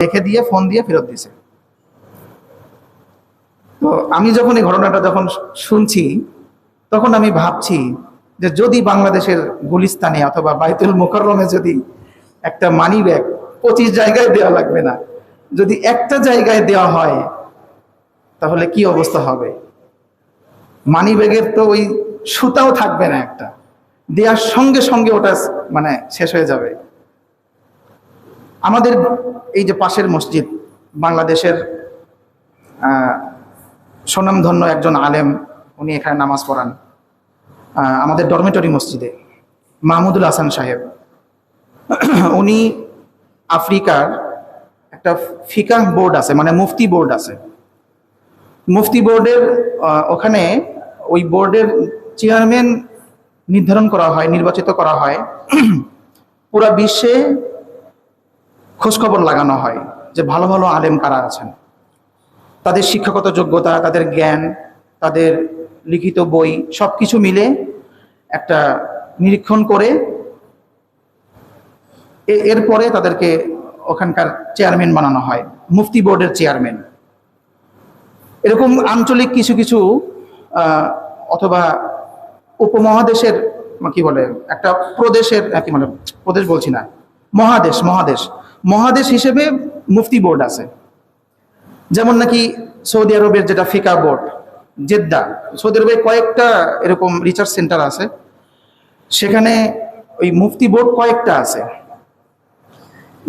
রেখে দিয়ে ফোন দিয়ে ফেরত দিছে তো আমি যখন এই ঘটনাটা যখন শুনছি, তখন আমি ভাবছি যে যদি বাংলাদেশের গুলিস্তানে অথবা বাইতুল মোকাররমে যদি একটা মানি ব্যাগ পঁচিশ জায়গায় দেওয়া লাগবে না, যদি একটা জায়গায় দেওয়া হয়, তাহলে কি অবস্থা হবে? মানি ব্যাগের তো ওই সুতাও থাকবে না একটা। দেওয়ার সঙ্গে সঙ্গে ওটা মানে শেষ হয়ে যাবে। আমাদের এই যে পাশের মসজিদ, বাংলাদেশের স্বনামধন্য একজন আলেম, উনি এখানে নামাজ পড়ান। আমাদের ডরমেটরি মসজিদে, মাহমুদুল হাসান সাহেব। উনি আফ্রিকার একটা ফিকা বোর্ড আছে মানে মুফতি বোর্ড আছে। মুফতি বোর্ডের ওখানে ওই বোর্ডের চেয়ারম্যান নির্ধারণ করা হয়, নির্বাচিত করা হয়। পুরা বিশ্বে খোঁজখবর লাগানো হয় যে ভালো ভালো আলেম কারা আছেন। তাদের শিক্ষাগত যোগ্যতা, তাদের জ্ঞান, তাদের লিখিত বই সব কিছু মিলে একটা নিরীক্ষণ করে এরপরে তাদেরকে ওখানকার চেয়ারম্যান বানানো হয়, মুফতি বোর্ডের চেয়ারম্যান। এরকম আঞ্চলিক কিছু কিছু অথবা উপমহাদেশের কি বলে, একটা প্রদেশের কি বলে, প্রদেশ বলছি না, মহাদেশ মহাদেশ। মহাদেশ হিসেবে মুফতি বোর্ড আছে। যেমন নাকি সৌদি আরবের যেটা ফিকা বোর্ড, জেদ্দা। সৌদি আরবে কয়েকটা এরকম রিসার্চ সেন্টার আছে। সেখানে ওই মুফতি বোর্ড কয়েকটা আছে।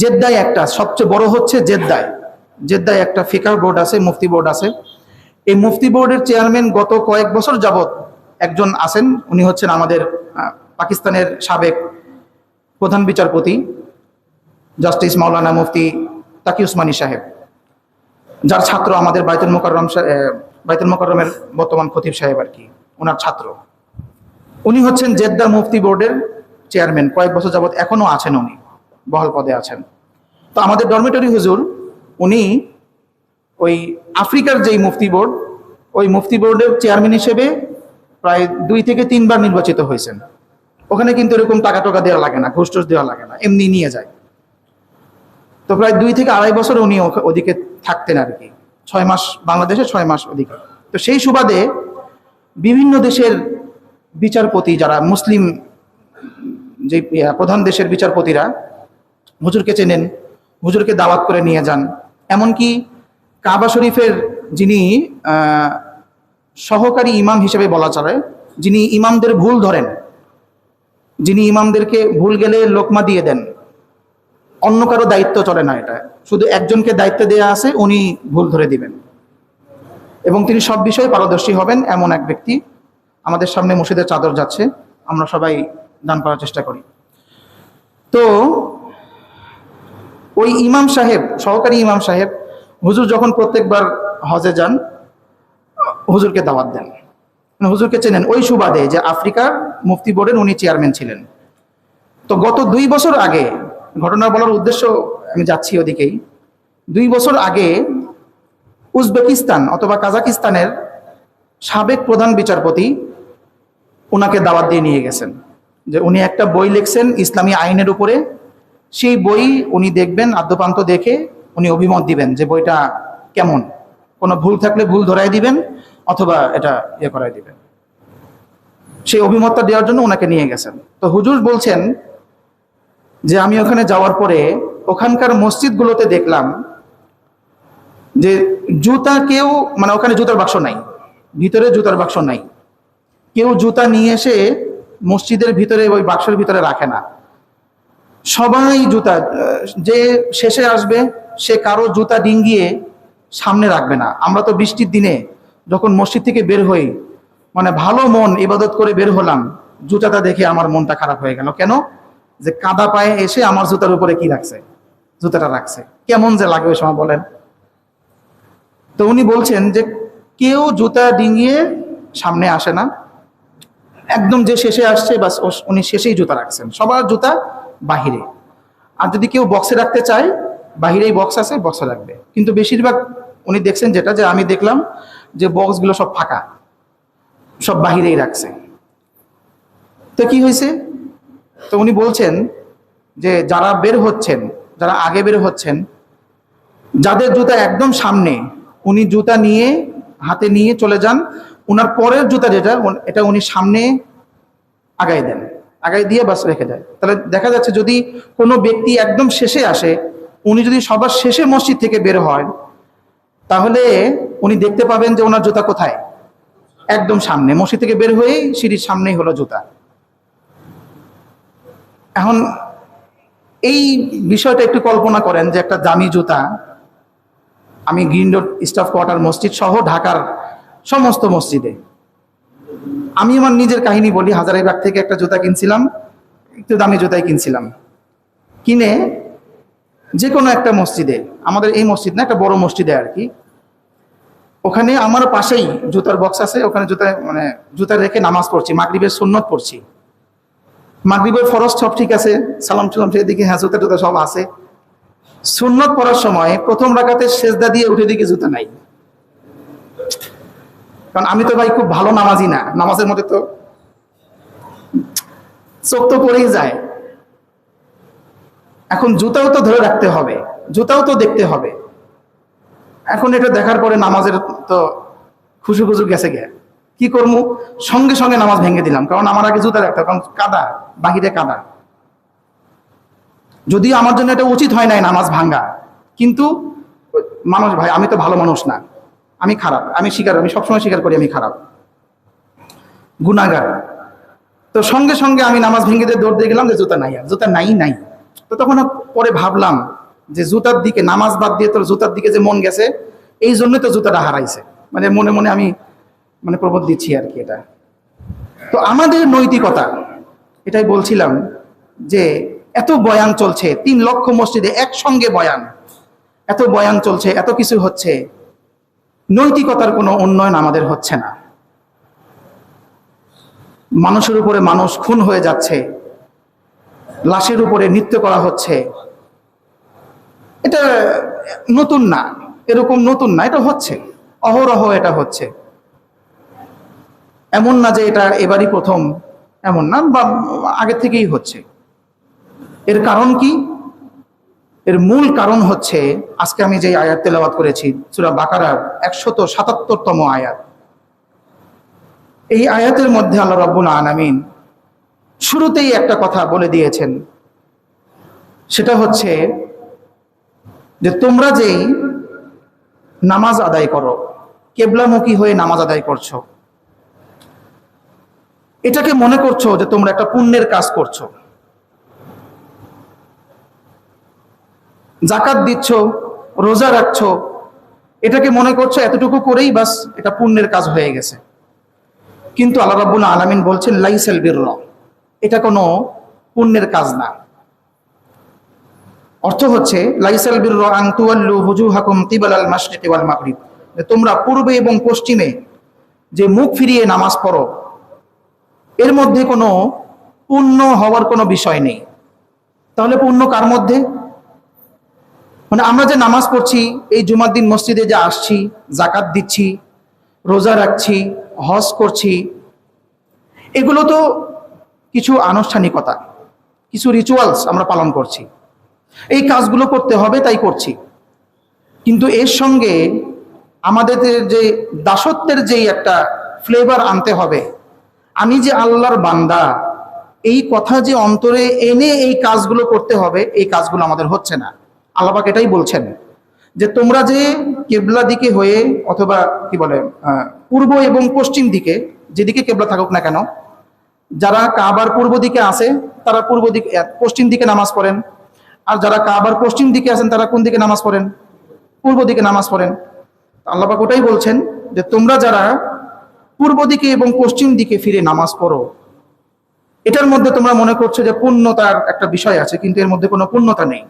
জেদ্দায় একটা, সবচেয়ে বড় হচ্ছে জেদ্দায়। জেদ্দায় একটা ফিকার বোর্ড আছে, মুফতি বোর্ড আছে। এই মুফতি বোর্ডের চেয়ারম্যান গত কয়েক বছর যাবৎ একজন আছেন, উনি হচ্ছেন আমাদের পাকিস্তানের সাবেক প্রধান বিচারপতি। জাস্টিস মাওলানা মুফতি তাকি উসমানী সাহেব, যার ছাত্র আমাদের বাইতুল মোকাররম বাইতুল মোকাররমের বর্তমান খতিব সাহেব আর কি ওনার ছাত্র। উনি হচ্ছেন জেদ্দা মুফতি বোর্ডের চেয়ারম্যান, কয়েক বছর যাবত এখনও আছেন উনি, বহাল পদে আছেন। তো আমাদের ডরমেটরি হুজুর, উনি ওই আফ্রিকার যেই মুফতি বোর্ড, ওই মুফতি বোর্ডের চেয়ারম্যান হিসেবে প্রায় দুই থেকে তিনবার নির্বাচিত হয়েছেন। ওখানে কিন্তু এরকম টাকা টাকা দেওয়া লাগে না ঘুষ টুস দেওয়া লাগে না, এমনি নিয়ে যায়। তো প্রায় দুই থেকে আড়াই বছর উনি ওদিকে থাকতেন আর কি। ছয় মাস বাংলাদেশে, ছয় মাস ওদিকে। তো সেই সুবাদে বিভিন্ন দেশের বিচারপতি যারা, মুসলিম যে প্রধান দেশের বিচারপতিরা হুজুরকে চেনেন, হুজুরকে দাওয়াত করে নিয়ে যান। এমনকি কাবা শরীফের যিনি সহকারী ইমাম হিসেবে বলা চলে, যিনি ইমামদের ভুল ধরেন, যিনি ইমামদেরকে ভুল গেলে লোকমা দিয়ে দেন। অন্য কারও দায়িত্ব চলে না এটা। শুধু একজনকে দায়িত্ব দেওয়া আছে, উনি ভুল ধরে দিবেন। এবং তিনি সব বিষয়ে পারদর্শী হবেন এমন এক ব্যক্তি। আমাদের সামনে মসজিদের চাদর যাচ্ছে, আমরা সবাই দান করার চেষ্টা করি। তো, ওই ইমাম সাহেব, সহকারী ইমাম সাহেব, হুজুর যখন প্রত্যেকবার হজে যান, হুজুরকে দাওয়াত দেন। মানে হুজুরকে চেনেন। ওই সুবাদে যে আফ্রিকার মুফতি বোর্ডের উনি চেয়ারম্যান ছিলেন। তো গত দুই বছর আগে ঘটনা বলার উদ্দেশ্য আমি যাচ্ছি ওদিকেই। দুই বছর আগে উজবেকিস্তান অথবা কাজাকিস্তানের সাবেক প্রধান বিচারপতি ওনাকে দাওয়াত দিয়ে নিয়ে গেছেন। যে উনি একটা বই লিখছেন ইসলামী আইনের উপরে। সেই বই উনি দেখবেন, আদ্যপান্ত দেখে উনি অভিমত দিবেন যে বইটা কেমন। কোনো ভুল থাকলে ভুল ধরাই দিবেন অথবা এটা ইয়ে করাই দিবেন। সেই অভিমতটা দেওয়ার জন্য ওনাকে নিয়ে গেছেন। তো হুজুর বলছেন যে আমি ওখানে যাওয়ার পরে ওখানকার মসজিদগুলোতে দেখলাম যে জুতা কেউ মানে ওখানে জুতার বাক্স নাই, ভিতরে জুতার বাক্স নাই। কেউ জুতা নিয়ে এসে মসজিদের ভিতরে, ওই বাক্সের ভিতরে রাখে না। সবাই জুতা যে শেষে আসবে, সে কারও জুতা ডিঙ্গিয়ে সামনে রাখবে না। আমরা তো বৃষ্টির দিনে যখন মসজিদ থেকে বের হই মানে ভালো মন, ইবাদত করে বের হলাম, জুতাটা দেখে আমার মনটা খারাপ হয়ে গেল। কেন? যে কাদা পায়ে এসে আমার জুতার উপরে কি রাখছে? জুতাটা রাখছে। কেমন যে লাগে ওই সময় বলেন। তো উনি বলছেন যে কেউ জুতা ডিঙ্গিয়ে সামনে আসে না। একদম যে শেষে আসছে ও- উনি শেষেই জুতা রাখছেন। সবার জুতা বাহিরে। আর যদি কেউ বক্সে রাখতে চায়, বাহিরেই বক্স আছে বক্সে রাখবে। কিন্তু বেশিরভাগ উনি দেখছেন যেটা, যে আমি দেখলাম যে বক্সগুলো সব ফাঁকা। সব বাহিরেই রাখছে। তো কি হয়েছে? তো উনি বলছেন যে যারা বের হচ্ছেন, যারা আগে বের হচ্ছেন, যাদের জুতা একদম সামনে, উনি জুতা নিয়ে, হাতে নিয়ে চলে যান। ওনার পরের জুতা যেটা, এটা উনি সামনে আগাই দেন। আগাই দিয়ে বাস রেখে যায়। তাহলে দেখা যাচ্ছে যদি কোনো ব্যক্তি একদম শেষে আসে, উনি যদি সবার শেষে মসজিদ থেকে বের হয় তাহলে উনি দেখতে পাবেন যে ওনার জুতা কোথায়? একদম সামনে। মসজিদ থেকে বের হয়েই সিঁড়ির সামনেই হলো জুতা। এখন এই বিষয়টা একটু কল্পনা করেন যে একটা দামি জুতা, আমি গ্রিন রোড স্টাফ কোয়ার্টার মসজিদ সহ ঢাকার সমস্ত মসজিদে। আমি আমার নিজের কাহিনী বলি হাজারাইবাগ থেকে একটা জুতা কিনছিলাম, একটু দামি জুতাই কিনছিলাম। কিনে যে কোনো একটা মসজিদে, আমাদের এই মসজিদ না, একটা বড় মসজিদে আর কি, ওখানে আমার পাশেই জুতার বক্স আছে, ওখানে জুতা মানে জুতা রেখে নামাজ পড়ছি, মাগরিবের সুন্নত পড়ছি। মাগরিবের ফরজ সব ঠিক আছে, সালাম সালাম দিকে হ্যাঁ জুতা টুতা সব আছে। সুন্নত পড়ার সময় প্রথম রাকাতে সেজদা দিয়ে উঠে দিকে জুতা নাই। কারণ আমি তো ভাই খুব ভালো নামাজি না, নামাজের মধ্যে তো চোখ তো পড়েই যায়। এখন জুতাও তো ধরে রাখতে হবে, জুতাও তো দেখতে হবে। এখন এটা দেখার পরে নামাজের তো খুশু খুশু গেছে গে কি করব সঙ্গে সঙ্গে নামাজ ভেঙে দিলাম কারণ আমার আগে জুতা হবে, কারণ কাদা বাহিরে কাদা। যদিও আমার জন্য এটা উচিত হয় নাই নামাজ ভাঙ্গা কিন্তু মানুষ ভাই আমি তো ভালো মানুষ না। আমি খারাপ আমি স্বীকার আমি সবসময় স্বীকার করি আমি খারাপ। গুনাগার তো সঙ্গে সঙ্গে আমি নামাজ ভেঙে দিয়ে দৌড় দিয়ে গেলাম যে জুতা নাই আর জুতা নাই নাই। তো তখন পরে ভাবলাম যে জুতার দিকে নামাজ বাদ দিয়ে তোর জুতার দিকে যে মন গেছে এই জন্যই তো জুতাটা হারাইছে। মানে মনে মনে আমি মানে প্রবোধ দিচ্ছি আর কি এটা। তো আমাদের নৈতিকতা, এটাই বলছিলাম যে এত বয়ান চলছে, তিন লক্ষ মসজিদে একসঙ্গে বয়ান, এত বয়ান চলছে, এত কিছু হচ্ছে, নৈতিকতার কোনো উন্নয়ন আমাদের হচ্ছে না। মানুষের উপরে মানুষ খুন হয়ে যাচ্ছে, লাশের উপরে নৃত্য করা হচ্ছে, এটা নতুন না, এরকম নতুন না, এটা হচ্ছে, অহরহ এটা হচ্ছে। এমন না যে এটা এবারই প্রথম, এমন না, বা আগে থেকেই হচ্ছে। এর কারণ কি? এর মূল কারণ হচ্ছে, আজকে আমি যে আয়াত তেলাওয়াত করেছি, সুরা বাকারার একশত সাতাত্তরতম আয়াত। এই আয়াতের মধ্যে আল্লাহ রব্বুল আনামিন শুরুতেই একটা কথা বলে দিয়েছেন। সেটা হচ্ছে যে তোমরা যেই নামাজ আদায় করো, কেবলামুখী হয়ে নামাজ আদায় করছ এটাকে মনে করছ যে তোমরা একটা পুণ্যের কাজ করছ। জাকাত দিচ্ছ, রোজা রাখছো, এটাকে মনে করছ এতটুকু করেই বাস এটা পুণ্যের কাজ হয়ে গেছে। কিন্তু আল্লাহ রাব্বুল আলামিন বলছেন, লাইসাল বীর এটা কোনো পুণ্যের কাজ না। অর্থ হচ্ছে, লাইসাল বীর আং তুয়াল্লু হুজুহাকুম কিবালাল মাশরিকি ওয়াল মাগরিব। তোমরা পূর্বে এবং পশ্চিমে যে মুখ ফিরিয়ে নামাজ পড়ো এর মধ্যে কোনো পুণ্য হওয়ার কোনো বিষয় নেই। তাহলে পুণ্য কার মধ্যে? মানে আমরা যে নামাজ পড়ছি, এই জুমার দিন মসজিদে যে আসছি জাকাত দিচ্ছি, রোজা রাখছি, হজ করছি, এগুলো তো কিছু আনুষ্ঠানিকতা, কিছু রিচুয়ালস আমরা পালন করছি। এই কাজগুলো করতে হবে, তাই করছি। কিন্তু এর সঙ্গে আমাদের যে দাসত্বের যেই একটা ফ্লেভার আনতে হবে আমি যে আল্লাহর বান্দা, এই কথা যে অন্তরে এনে এই কাজগুলো করতে হবে, এই কাজগুলো আমাদের হচ্ছে না। আল্লাপাক এটাই বলছেন যে তোমরা যে কেবলা দিকে হয়ে অথবা কি বলে পূর্ব এবং পশ্চিম দিকে, যেদিকে কেবলা থাকুক না কেন, যারা কাবার পূর্ব দিকে আছে, তারা পূর্ব দিকে পশ্চিম দিকে নামাজ পড়েন। আর যারা কাবার পশ্চিম দিকে আছেন, তারা কোন দিকে নামাজ পড়েন? পূর্ব দিকে নামাজ পড়েন। আল্লাপাক ওটাই বলছেন যে তোমরা যারা পূর্ব দিকে এবং পশ্চিম দিকে ফিরে নামাজ পড়ো। এটার মধ্যে তোমরা মনে করছ যে পূর্ণতার একটা বিষয় আছে, কিন্তু এর মধ্যে কোনো পূর্ণতা নেই।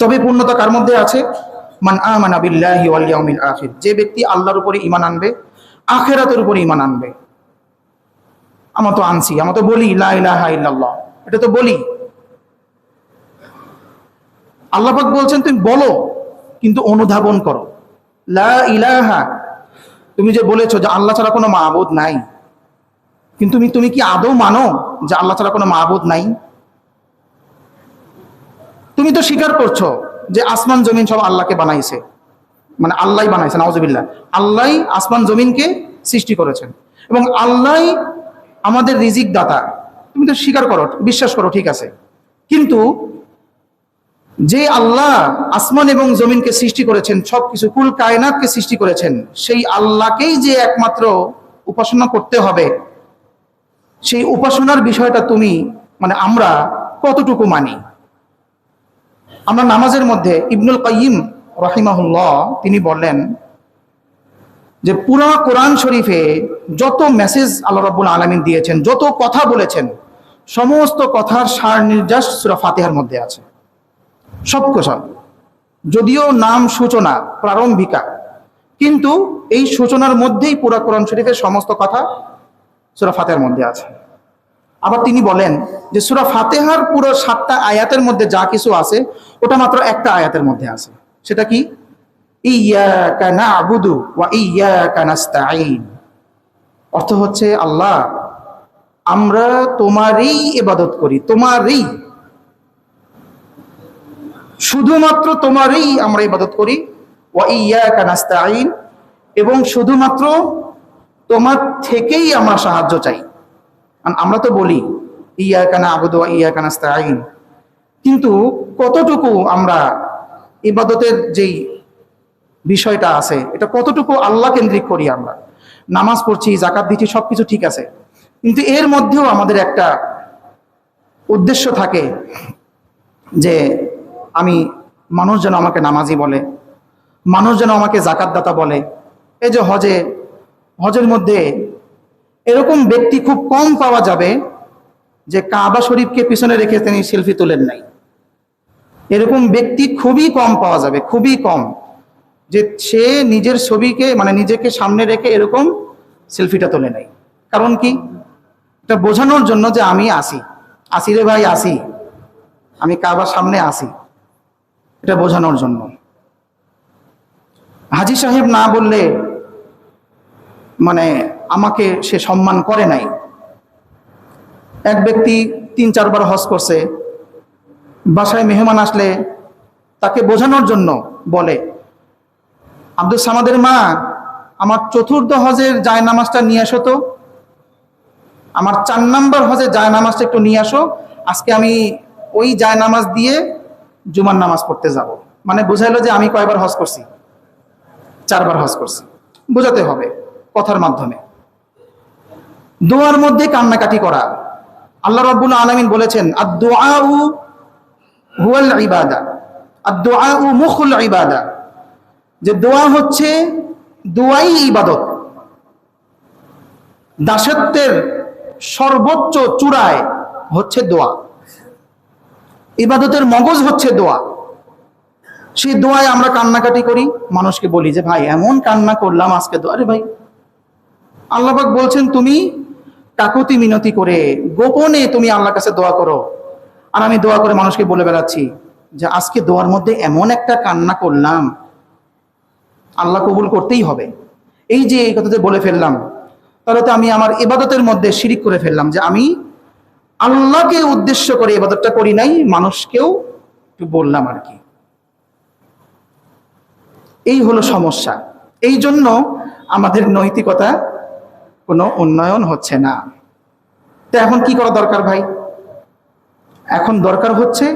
তবে পূর্ণতা কার মধ্যে আছে? মান আমানা বিল্লাহি ওয়াল ইয়াউমিল আখির। যে ব্যক্তি আল্লাহর উপরে ঈমান আনবে, আখিরাতের উপরে ঈমান আনবে। আমরা তো আনছি, আমরা তো বলি লা ইলাহা ইল্লাল্লাহ। এটা তো বলি। আল্লাহ বলছেন, তুমি বলো, কিন্তু অনুধাবন করো। লা ইলাহা তুমি যে বলেছ যে আল্লাহ ছাড়া কোনো মাহবুদ নাই, কিন্তু তুমি তুমি কি আদৌ মানো যে আল্লাহ ছাড়া কোনো মাহবুদ নাই? তুমি তো স্বীকার করছ যে আসমান, জমিন সব আল্লাহকে বানাইছে। মানে আল্লাহ বানাইছে, নাউজুবিল্লাহ। আল্লাহ আসমান, জমিনকে সৃষ্টি করেছেন। এবং আল্লাহ আমাদের রিজিক দাতা তুমি তো স্বীকার করো, বিশ্বাস করো, ঠিক আছে। কিন্তু যে আল্লাহ আসমান এবং জমিনকে সৃষ্টি করেছেন, সবকিছু কুল কায়নাতকে সৃষ্টি করেছেন, সেই আল্লাহকেই যে একমাত্র উপাসনা করতে হবে, সেই উপাসনার বিষয়টা তুমি মানে আমরা কতটুকু মানি? আমরা নামাজের মধ্যে ইবনুল কাইম রহিমাহুল্লাহ তিনি বললেন যে পুরা কোরআন শরীফে যত মেসেজ আল্লাহ রাব্বুল আলামিন দিয়েছেন, যত কথা বলেছেন, সমস্ত কথার সার নির্যাস সুরা ফাতিহার মধ্যে আছে। সব কথা। যদিও নাম সূচনা প্রারম্ভিকা, কিন্তু এই সূচনার মধ্যেই পুরা কোরআন শরীফের সমস্ত কথা সুরা ফাতেহার মধ্যে আছে। আবার তিনি বলেন যে সুরা ফাতেহার পুরো সাতটা আয়াতের মধ্যে যা কিছু আছে, ওটা মাত্র একটা আয়াতের মধ্যে আছে। সেটা কি? অর্থ হচ্ছে আল্লাহ, আমরা তোমারই ইবাদত করি, তোমারই শুধুমাত্র তোমারই আমরা ইবাদত করি। ওয়া এবং শুধুমাত্র তোমার থেকেই আমরা সাহায্য চাই। আমরা তো বলি, ইয়াকা না'বুদু ওয়া ইয়াকা নাস্তাঈন। কিন্তু কতটুকু আমরা ইবাদতের যেই বিষয়টা আছে, এটা কতটুকু আল্লাহ কেন্দ্রিক করি আমরা? নামাজ পড়ছি জাকাত দিচ্ছি, সবকিছু ঠিক আছে। কিন্তু এর মধ্যেও আমাদের একটা উদ্দেশ্য থাকে যে আমি, মানুষ যেন আমাকে নামাজি বলে, মানুষ যেন আমাকে জাকাতদাতা বলে। এই যে হজে, হজের মধ্যে এরকম ব্যক্তি খুব কম পাওয়া যাবে যে কাবা শরীফকে পিছনে রেখে তিনি সেলফি তোলেন নাই। এরকম ব্যক্তি খুবই কম পাওয়া যাবে, খুবই কম। যে সে নিজের ছবিকে মানে নিজেকে সামনে রেখে এরকম সেলফিটা তোলে নাই। কারণ কি? এটা বোঝানোর জন্য যে আমি আসি। আসি রে ভাই, আসি। আমি কাবার সামনে আসি। এটা বোঝানোর জন্য। হাজি সাহেব না বললে মানে আমাকে সে সম্মান করে নাই। এক ব্যক্তি তিন চারবার হজ করছে, বাসায় মেহমান আসলে তাকে বোঝানোর জন্য বলে, আব্দুল সামাদের মা, আমার চতুর্থ হজের জায় নামাজটা নিয়ে আসো তো। আমার চার নাম্বার হজের জায় নামাজটা একটু নিয়ে আসো। আজকে আমি ওই জায় নামাজ দিয়ে জুমার নামাজ পড়তে যাব। মানে বুঝাইলো যে আমি কয়বার হজ করছি? চারবার হজ করছি। বোঝাতে হবে কথার মাধ্যমে। দোয়ার মধ্যে কান্নাকাটি করা। আল্লাহ রাব্বুল আলামিন বলেছেন যে দোয়া হচ্ছে দোয়াই ইবাদত। দাসত্বের সর্বোচ্চ চূড়ায় হচ্ছে দোয়া। ইবাদতের মগজ হচ্ছে দোয়া। সেই দোয়ায় আমরা কান্নাকাটি করি, মানুষকে বলি যে, ভাই, এমন কান্না করলাম আজকে দোয়া আরে ভাই। আল্লাহবাক বলছেন, তুমি কাকুতি মিনতি করে গোপনে তুমি আল্লাহর কাছে দোয়া করো। আর আমি দোয়া করে মানুষকে বলে বেড়াচ্ছি যে, আজকে দোয়ার মধ্যে এমন একটা কান্না করলাম, আল্লাহ কবুল করতেই হবে। এই যে এই কথাতে বলে ফেললাম, তাহলে তো আমি আমার ইবাদতের মধ্যে শিরিক করে ফেললাম যে, আমি আল্লাহকে উদ্দেশ্য করে এবাদতটা করি নাই, মানুষকেও একটু বললাম আর কি। এই হলো সমস্যা। এই জন্য আমাদের নৈতিকতা কোনো উন্নয়ন হচ্ছে না। তো এখন কি করা দরকার ভাই? এখন দরকার হচ্ছে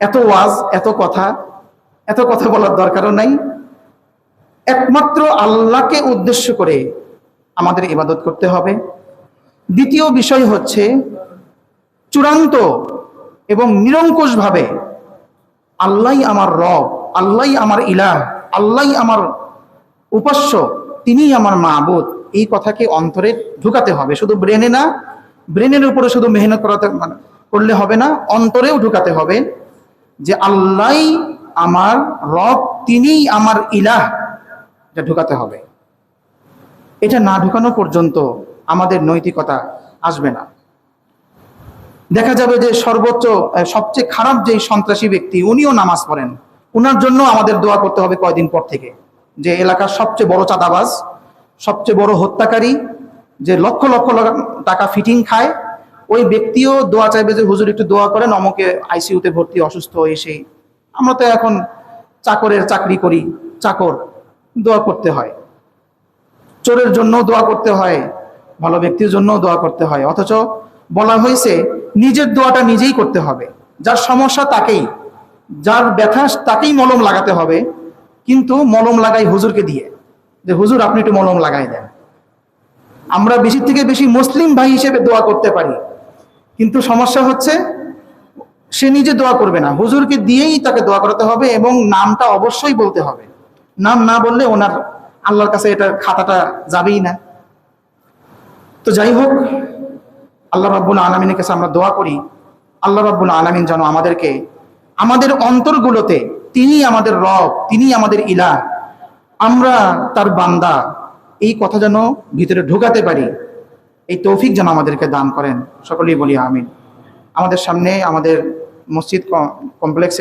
এত ওয়াজ, এত কথা এত কথা বলার দরকারও নাই। একমাত্র আল্লাহকে উদ্দেশ্য করে আমাদের ইবাদত করতে হবে। দ্বিতীয় বিষয় হচ্ছে চূড়ান্ত এবং নিরঙ্কুশভাবে, আল্লাহ আমার রব, আল্লাহ আমার ইলাহ, আল্লাহ আমার উপাস্য, তিনিই আমার মাহবুদ এই কথাকে অন্তরে ঢুকাতে হবে। শুধু ব্রেনে না, ব্রেনের উপরে শুধু মেহনত করাতে মানে করলে হবে না, অন্তরেও ঢুকাতে হবে যে আল্লাহ আমার রব, তিনিই আমার ইলাহ। এটা ঢুকাতে হবে। এটা না ঢুকানো পর্যন্ত আমাদের নৈতিকতা আসবে না। দেখা যাবে যে সর্বোচ্চ সবচেয়ে খারাপ যেই সন্ত্রাসী ব্যক্তি, উনিও নামাজ পড়েন। উনার জন্য আমাদের দোয়া করতে হবে কয়দিন পর থেকে। যে এলাকার সবচেয়ে বড় চাঁদাবাজ, সবচেয়ে বড় হত্যাকারী, যে লক্ষ লক্ষ টাকা ফিটিং খায়, ওই ব্যক্তিও দোয়া চাইবে যে, হুজুর, একটু দোয়া করেন, অমকে আইসিইউতে ভর্তি অসুস্থ হয়ে সেই। আমরা তো এখন চাকরের চাকরি করি, চাকর, দোয়া করতে হয়। চোরের জন্য দোয়া করতে হয়, ভালো ব্যক্তির জন্য দোয়া করতে হয়। অথচ বলা হয়েছে নিজের দোয়াটা নিজেই করতে হবে। যার সমস্যা তাকেই, যার ব্যথা তাকেই মলম লাগাতে হবে, কিন্তু মলম লাগাই হুজুরকে দিয়ে। যে, হুজুর, আপনি একটু মলম লাগাই দেন। আমরা বেশি থেকে বেশি মুসলিম ভাই হিসেবে দোয়া করতে পারি। কিন্তু সমস্যা হচ্ছে, সে নিজে দোয়া করবে না। হুজুরকে দিয়েই তাকে দোয়া করাতে হবে এবং নামটা অবশ্যই বলতে হবে। নাম না বললে ওনার আল্লাহর কাছে এটা খাতাটা যাবেই না। তো যাই হোক আল্লাহ রাব্বুল আলমিনের কাছে আমরা দোয়া করি, আল্লাহ রাব্বুল আলমিন যেন আমাদেরকে, আমাদের অন্তরগুলোতে তিনি আমাদের রব, তিনি আমাদের ইলা আমরা তার বান্দা, এই কথা যেন ভিতরে ঢুকাতে পারি। এই তৌফিক যেন আমাদেরকে দান করেন। সকলেই বলি আমিন। আমাদের সামনে আমাদের মসজিদ কমপ্লেক্সে